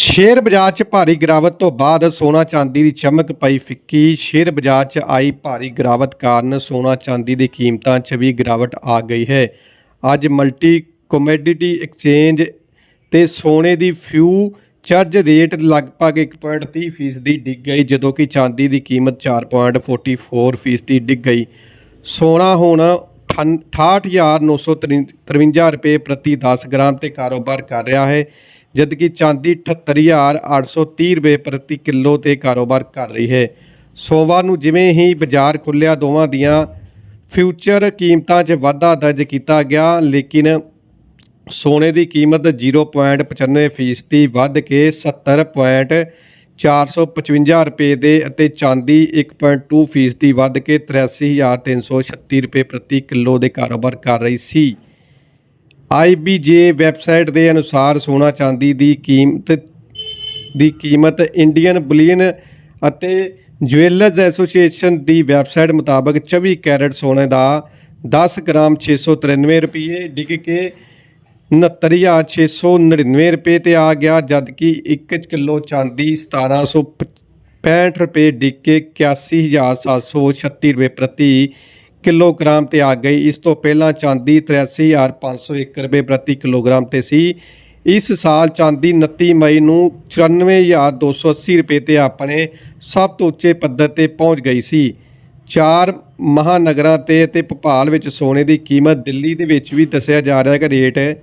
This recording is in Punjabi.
ਸ਼ੇਅਰ ਬਾਜ਼ਾਰ 'ਚ ਭਾਰੀ ਗਿਰਾਵਟ ਤੋਂ ਬਾਅਦ ਸੋਨਾ ਚਾਂਦੀ ਦੀ ਚਮਕ ਪਈ ਫਿੱਕੀ। ਸ਼ੇਅਰ ਬਾਜ਼ਾਰ 'ਚ ਆਈ ਭਾਰੀ ਗਿਰਾਵਟ ਕਾਰਨ ਸੋਨਾ ਚਾਂਦੀ ਦੀ ਕੀਮਤਾਂ 'ਚ ਵੀ ਗਿਰਾਵਟ ਆ ਗਈ ਹੈ। ਅੱਜ ਮਲਟੀ ਕਮੋਡਿਟੀ ਐਕਸਚੇਂਜ ਤੇ ਸੋਨੇ ਦੀ ਫਿਊ ਚਰਜ ਰੇਟ ਲਗਭਗ 1.30 ਫੀਸਦੀ ਡਿੱਗ ਗਈ, ਜਦੋਂ ਕਿ ਚਾਂਦੀ ਦੀ ਕੀਮਤ 4.44 ਫੀਸਦੀ ਡਿੱਗ ਗਈ। ਸੋਨਾ ਹੁਣ 68953 ਰੁਪਏ ਪ੍ਰਤੀ 10 ਗ੍ਰਾਮ ਤੇ ਕਾਰੋਬਾਰ ਕਰ ਰਿਹਾ ਹੈ। ਜਦਕਿ ਚਾਂਦੀ 78830 ਰੁਪਏ ਪ੍ਰਤੀ ਕਿਲੋ ਤੇ ਕਾਰੋਬਾਰ ਕਰ ਰਹੀ ਹੈ। ਸੋਮਵਾਰ ਨੂੰ ਜਿਵੇਂ ਹੀ ਬਾਜ਼ਾਰ ਖੁੱਲਿਆ ਦੋਵਾਂ ਦੀਆਂ ਫਿਊਚਰ ਕੀਮਤਾਂ 'ਚ ਵਾਧਾ ਦਰਜ ਕੀਤਾ ਗਿਆ, ਲੇਕਿਨ ਸੋਨੇ ਦੀ ਕੀਮਤ 0.95 ਫੀਸਦੀ ਵੱਧ ਕੇ 70.455 ਰੁਪਏ ਦੇ ਅਤੇ ਚਾਂਦੀ 1.2 ਫੀਸਦੀ ਵੱਧ ਕੇ 83336 ਰੁਪਏ ਪ੍ਰਤੀ ਕਿਲੋ ਦੇ ਕਾਰੋਬਾਰ ਕਰ ਰਹੀ ਸੀ। IBJ ਵੈਬਸਾਈਟ ਦੇ ਅਨੁਸਾਰ ਸੋਨਾ ਚਾਂਦੀ ਦੀ ਕੀਮਤ ਦੀ ਕੀਮਤ ਇੰਡੀਅਨ ਬੁਲੀਅਨ ਅਤੇ ਜੁਐਲਰਜ਼ ਐਸੋਸੀਏਸ਼ਨ ਦੀ ਵੈਬਸਾਈਟ ਮੁਤਾਬਕ 24 ਕੈਰਟ ਸੋਨੇ ਦਾ 10 ਗ੍ਰਾਮ 693 ਰੁਪਏ ਡਿੱਗ ਕੇ 69699 ਰੁਪਏ ਤੇ ਆ ਗਿਆ, ਜਦਕਿ 1 ਕਿਲੋ ਚਾਂਦੀ 1765 ਰੁਪਏ ਡਿੱਗ ਕੇ 81736 ਰੁਪਏ ਪ੍ਰਤੀ ਕਿਲੋਗ੍ਰਾਮ ਤੇ ਆ ਗਈ। ਇਸ ਤੋਂ ਪਹਿਲਾਂ ਚਾਂਦੀ 83501 ਰੁਪਏ ਪ੍ਰਤੀ ਕਿਲੋਗ੍ਰਾਮ ਤੇ ਸੀ। ਇਸ ਸਾਲ ਚਾਂਦੀ 29 ਮਈ ਨੂੰ 94280 ਰੁਪਏ ਤੇ ਆਪਣੇ ਸਭ ਤੋਂ ਉੱਚੇ ਪੱਧਰ ਤੇ ਪਹੁੰਚ ਗਈ ਸੀ। ਚਾਰ ਮਹਾਨਗਰਾਂ ਤੇ ਅਤੇ ਭੋਪਾਲ ਵਿੱਚ ਸੋਨੇ ਦੀ ਕੀਮਤ ਦਿੱਲੀ ਦੇ ਵਿੱਚ ਵੀ ਦੱਸਿਆ ਜਾ ਰਿਹਾ ਹੈ ਕਿ ਰੇਟ